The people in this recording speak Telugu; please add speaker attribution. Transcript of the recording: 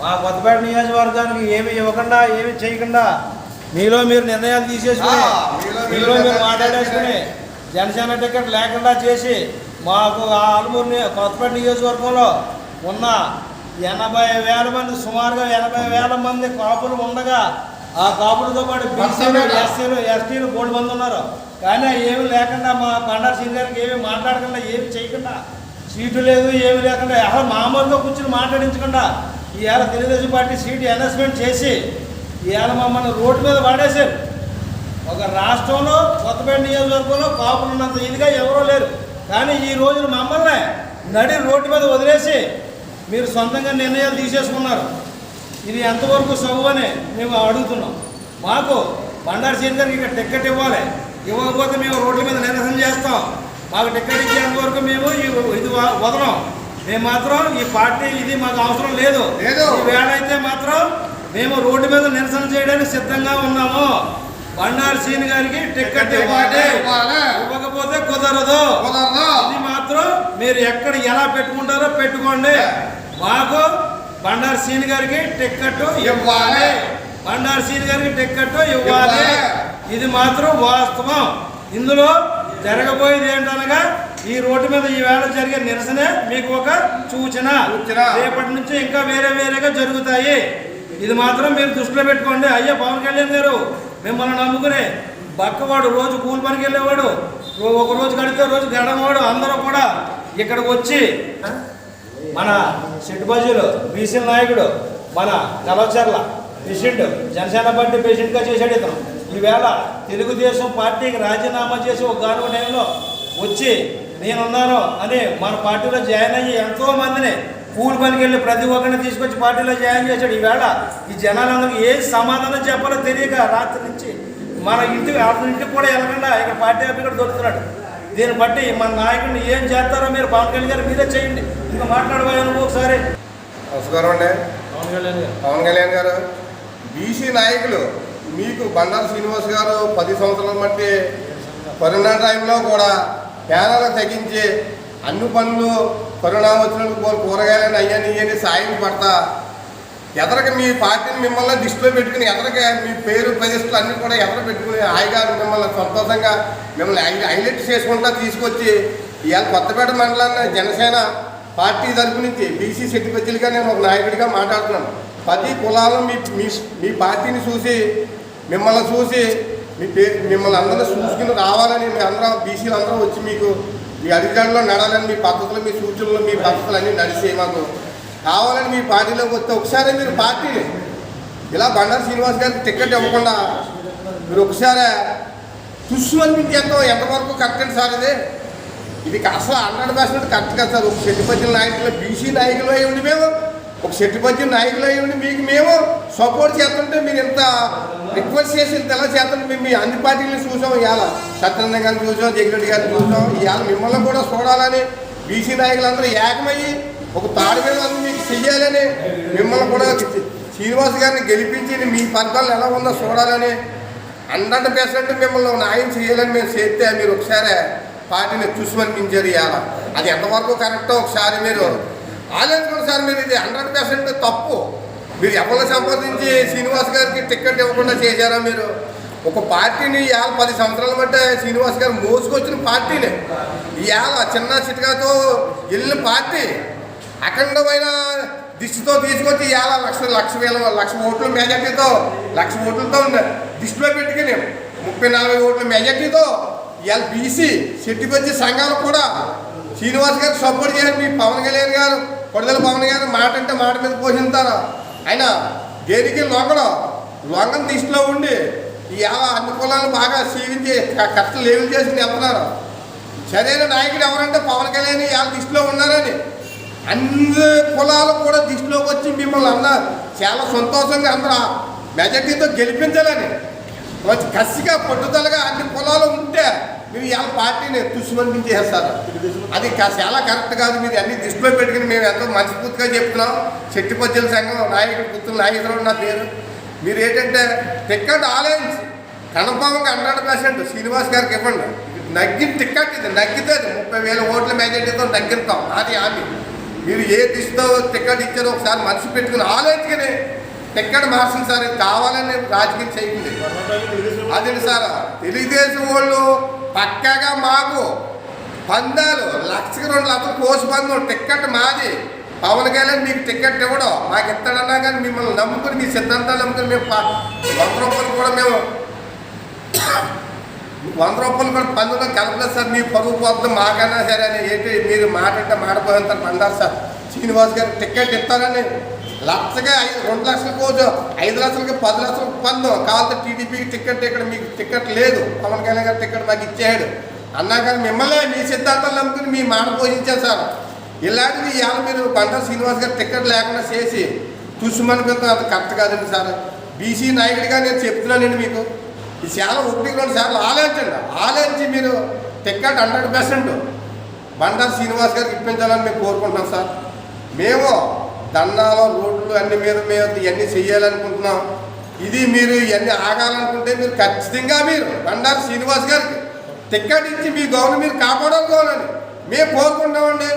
Speaker 1: మా కొత్తపేట నియోజకవర్గానికి ఏమి ఇవ్వకుండా ఏమి చేయకుండా మీలో మీరు నిర్ణయాలు తీసేసుకుని
Speaker 2: మీలో మీరు
Speaker 1: మాట్లాడేసుకుని జనసేన టికెట్ లేకుండా చేసి మాకు ఆ ఆలమూరు కొత్తపేట నియోజకవర్గంలో ఉన్న ఎనభై వేల మంది సుమారుగా ఎనభై వేల మంది కాపులు ఉండగా ఆ కాపులతో పాటు బీసీలు. ఎస్సీలు ఎస్టీలు మూడు మంది ఉన్నారు కానీ ఏమి లేకుండా మా బండారు సింగ్ గారికి ఏమి మాట్లాడకుండా ఏమి చేయకుండా సీటు లేదు ఏమి లేకుండా అసలు మామూలుగా కూర్చుని మాట్లాడించకుండా ఇవాళ తెలుగుదేశం పార్టీ సీటు అనౌన్స్మెంట్ చేసి ఇవాళ మమ్మల్ని రోడ్డు మీద వాడేశారు ఒక రాష్ట్రంలో కొత్తపేట నియోజకవర్గంలో కాపులు ఉన్నంత ఇదిగా ఎవరూ లేరు. కానీ ఈ రోజున మమ్మల్ని నడి రోడ్డు మీద వదిలేసి మీరు సొంతంగా నిర్ణయాలు తీసేసుకున్నారు. ఇది ఎంతవరకు సబు అని మేము అడుగుతున్నాం. మాకు బండారు సీన్ గారికి ఇక్కడ టిక్కెట్ ఇవ్వాలి. ఇవ్వకపోతే మేము రోడ్ల మీద నిరసన చేస్తాం. మాకు టికెట్ ఇచ్చేంత వరకు మేము ఇది వదలం. మేము మాత్రం ఈ పార్టీ ఇది మాకు అవసరం లేదు.
Speaker 2: లేదు.
Speaker 1: ఈ వేళ అయితే మాత్రం మేము రోడ్డు మీద నిరసన చేయడానికి సిద్ధంగా ఉన్నాము. బండారు సీన్ గారికి టికెట్ ఇవ్వాలి. ఇవ్వకపోతే కుదరదు.
Speaker 2: కుదరదు.
Speaker 1: ఇది మాత్రం మీరు ఎక్కడ ఎలా పెట్టుకుంటారో పెట్టుకోండి. మాకు బండారు సీన్ గారికి టికెట్ ఇవ్వాలి. బండారు సీన్ గారికి టికెట్ ఇవ్వాలి. ఇది మాత్రం వాస్తవం. ఇందులో జరగబోయేది ఏంటనగా ఈ రోడ్డు మీద ఈ వేళ జరిగే నిరసనే మీకు ఒక సూచన. రేపటి నుంచి ఇంకా వేరే వేరేగా జరుగుతాయి. ఇది మాత్రం మీరు దృష్టిలో పెట్టుకోండి. అయ్యా పవన్ కళ్యాణ్ గారు మిమ్మల్ని నమ్ముకునే బక్కవాడు రోజు కూలి పనికి వెళ్ళేవాడు ఒక రోజు గడితే రోజు గడవాడు అందరూ కూడా ఇక్కడికి వచ్చి మన సిట్టుబజీలు బీసీ నాయకుడు మన కలవచర్ల పేషెంట్ జనసేన పార్టీ పేషెంట్గా చేశాడు ఇతను. ఈవేళ తెలుగుదేశం పార్టీకి రాజీనామా చేసి ఒక గాను టైంలో వచ్చి నేనున్నాను అని మన పార్టీలో జాయిన్ అయ్యి ఎంతో మందిని కూలి పనికి వెళ్ళి ప్రతి ఒక్కరిని తీసుకొచ్చి పార్టీలో జాయిన్ చేశాడు. ఈవేళ ఈ జనాలందరికీ ఏ సమాధానం చెప్పాలో తెలియక రాత్రి నుంచి మన ఇంటికి అతని ఇంటికి కూడా వెళ్ళకుండా ఇక్కడ పార్టీ ఇక్కడ దొరుకుతున్నాడు. దీన్ని బట్టి మన నాయకుడిని ఏం చేస్తారో మీరు పవన్ కళ్యాణ్ గారు మీరే చేయండి. ఇంకా మాట్లాడబోయాను ఒకసారి.
Speaker 2: నమస్కారం అండి.
Speaker 1: పవన్ కళ్యాణ్ గారు.
Speaker 2: పవన్ కళ్యాణ్ గారు బీసీ నాయకులు మీకు బండారు శ్రీనివాస్ గారు పది సంవత్సరాల మట్టి కరోనా టైంలో కూడా పేదలకు తగ్గించి అన్ని పనులు కరోనా వచ్చినప్పుడు కూరగాయలని అయ్యాని ఇవన్నీ సాయం పడతా. ఎదరక మీ పార్టీని మిమ్మల్ని దృష్టిలో పెట్టుకుని ఎదరక మీ పేరు ప్రతిష్టలు అన్ని కూడా ఎదర పెట్టుకుని హాయిగా మిమ్మల్ని సంతోషంగా మిమ్మల్ని హైలైట్ చేసుకుంటా తీసుకొచ్చి ఇవాళ కొత్తపేట మండలాన్ని జనసేన పార్టీ తరపు నుంచి బీసీ శెట్టిపచ్చిలుగా నేను ఒక నాయకుడిగా మాట్లాడుతున్నాను. ప్రతి కులాలు మీ మీ మీ పార్టీని చూసి మిమ్మల్ని చూసి మీ పే మిమ్మల్ని అందరినీ చూసుకుని రావాలని మీ అందరం బీసీలు అందరూ వచ్చి మీకు మీ అధికారంలో నడాలని మీ పద్ధతులు మీ సూచనలు మీ పద్ధతులు అన్నీ నడిచే మాకు కావాలని మీ పార్టీలోకి వస్తే ఒకసారి మీరు పార్టీ ఇలా బండారు శ్రీనివాస్ గారికి టికెట్ ఇవ్వకుండా మీరు ఒకసారి తుస్సు ఎంతో ఎంతవరకు కరెక్ట్ అండి సార్ ఇది? ఇది అసలు హండ్రెడ్ పర్సెంట్ కరెక్ట్ కదా సార్. ఒక శెట్టిపద్యం నాయకులు బీసీ నాయకులు అయి ఉండి మేము ఒక చెట్టుపతి నాయకులు అయి ఉండి మీకు మేము సపోర్ట్ చేస్తుంటే మీరు ఇంత రిక్వెస్ట్ చేసి ఇంత ఎలా చేస్తాం మేము మీ అన్ని పార్టీలను చూసాం ఇవాళ. సత్యనారాయణ గారిని చూసాం జగన్ గారిని చూసాం. ఇవాళ మిమ్మల్ని కూడా చూడాలని బీసీ నాయకులందరూ ఏకమయ్యి ఒక తాడి మీద మీకు చెయ్యాలని మిమ్మల్ని కూడా శ్రీనివాస్ గారిని గెలిపించి మీ పరిపాలన ఎలా ఉందో చూడాలని హండ్రెడ్ పర్సెంట్ మిమ్మల్ని న్యాయం చేయాలని మేము చేస్తే మీరు ఒకసారి పార్టీని చూసుమనిపించారు ఇవాళ. అది ఎంతవరకు కరెక్టో ఒకసారి మీరు ఆలోచించుకోండి సార్ మీరు ఇది హండ్రెడ్ పర్సెంట్ తప్పు. మీరు ఎవరిని సంప్రదించి శ్రీనివాస్ గారికి టికెట్ ఇవ్వకుండా చేశారా మీరు? ఒక పార్టీని ఇవాళ పది సంవత్సరాల బట్టే శ్రీనివాస్ గారు మోసుకొచ్చిన పార్టీని. ఇవాళ చిన్న చిట్కాతో వెళ్ళిన పార్టీ అఖండమైన దిష్టితో తీసుకొచ్చి ఇవాళ లక్ష లక్ష వేల లక్ష ఓట్ల మెజార్టీతో లక్ష ఓట్లతో దిష్టిలో పెట్టుకుని. ముప్పై నలభై ఓట్ల మెజార్టీతో ఇవాళ బీసీ శెట్టిపచ్చి సంఘాలు కూడా శ్రీనివాస్ గారికి సపోర్ట్ చేయండి మీ పవన్ కళ్యాణ్ గారు కొడదల పవన్ గారు మాట అంటే మాట మీద పోషిస్తారు ఆయన దేనికి లొంగడం? లొంగం దిష్టిలో ఉండి ఈ అన్ని కులాలను బాగా సీవించి క- కష్టం లేవులు చేసి వెళ్తున్నారు సరైన నాయకుడు ఎవరంటే పవన్ కళ్యాణ్ వాళ్ళ దిష్టిలో ఉన్నారని. అన్ని కులాలు కూడా దిష్టిలోకి వచ్చి మిమ్మల్ని అన్నారు. చాలా సంతోషంగా అందరూ మెజార్టీతో గెలిపించాలని. కసిగా పట్టుదలగా అన్ని కులాలు ఉంటే మీరు ఇవాళ పార్టీని తుస్సుమనిపించేస్తారు అది కా- చాలా కరెక్ట్ కాదు. మీరు అన్ని దృష్టిలో పెట్టుకుని మేము ఎంతో మనస్ఫూర్తిగా చెప్తున్నాం. చెట్టిపద్దుల సంఘం నాయకుడు పుత్రుల నాయకులు నా పేరు. మీరు ఏంటంటే టికెట్ ఆలోచించి కన్ఫామ్గా హండ్రెడ్ పర్సెంట్ శ్రీనివాస్ గారికి ఇవ్వండి. నగ్గిన టికెట్ ఇది. నగ్గితే అది ముప్పై వేల ఓట్ల మెజార్టీతో నగ్గిస్తాం. అది హామీ. మీరు ఏ దిశతో టికెట్ ఇచ్చారో ఒకసారి మనసు పెట్టుకుని ఆలోచించుకుని టికెట్ మార్చింది సార్. ఇది కావాలని రాజకీయం చేయండి అదే సార్? తెలుగుదేశం వాళ్ళు పక్కాగా మాకు పందాలు లక్షకి రెండు లక్షలు కోసి పందం టికెట్ మాది. పవన్ కళ్యాణ్ మీకు టికెట్ ఇవ్వడం మాకు ఇస్తాడన్నా కానీ మిమ్మల్ని నమ్ముకుని మీ సిద్ధాంతాలు నమ్ముకుని మేము ప- వంద రూపాయలు కూడా మేము వంద రూపాయలు కూడా పందులో కలపలేదు సార్. మీ పరుగు పోతుంది మాకన్నా సరే అని ఏంటి మీరు మాట అంటే మాడిపోయింటారు పండారు సార్. శ్రీనివాస్ గారు టికెట్ ఇస్తారని లక్షగా ఐదు రెండు లక్షలు కోచు ఐదు లక్షలకి పది లక్షలకు పందు. కావాలంటే టీడీపీకి టికెట్ ఇక్కడ మీకు టికెట్ లేదు. పవన్ కళ్యాణ్ గారు టికెట్ మాకు ఇచ్చాడు అన్నా కానీ మిమ్మల్ని మీ సిద్ధాంతాలు నమ్ముకుని మీ మాట పోషించారు సార్. ఇలాంటివి ఇవాళ మీరు బండ శ్రీనివాస్ గారు టికెట్ లేకుండా చేసి తుసుమని అది కరెక్ట్ కాదండి సార్. బీసీ నాయకుడిగా నేను చెప్తున్నానండి మీకు. ఈ చాలా ఒకటి రెండు సార్లు ఆలోచించండి. ఆలోచించి మీరు ticket hundred percent Bandaru Srinivas గారికి ఇప్పించాలని మేము కోరుకుంటున్నాం సార్. మేము దండాలు రోడ్లు అన్ని మీద మేము ఇవన్నీ చెయ్యాలనుకుంటున్నాం. ఇది మీరు ఇవన్నీ ఆగాలనుకుంటే మీరు ఖచ్చితంగా మీరు బండారు శ్రీనివాస్ గారికి టికెట్ ఇచ్చి మీ గౌరవం మీరు కాపాడాలి మేము కోరుకుంటామండి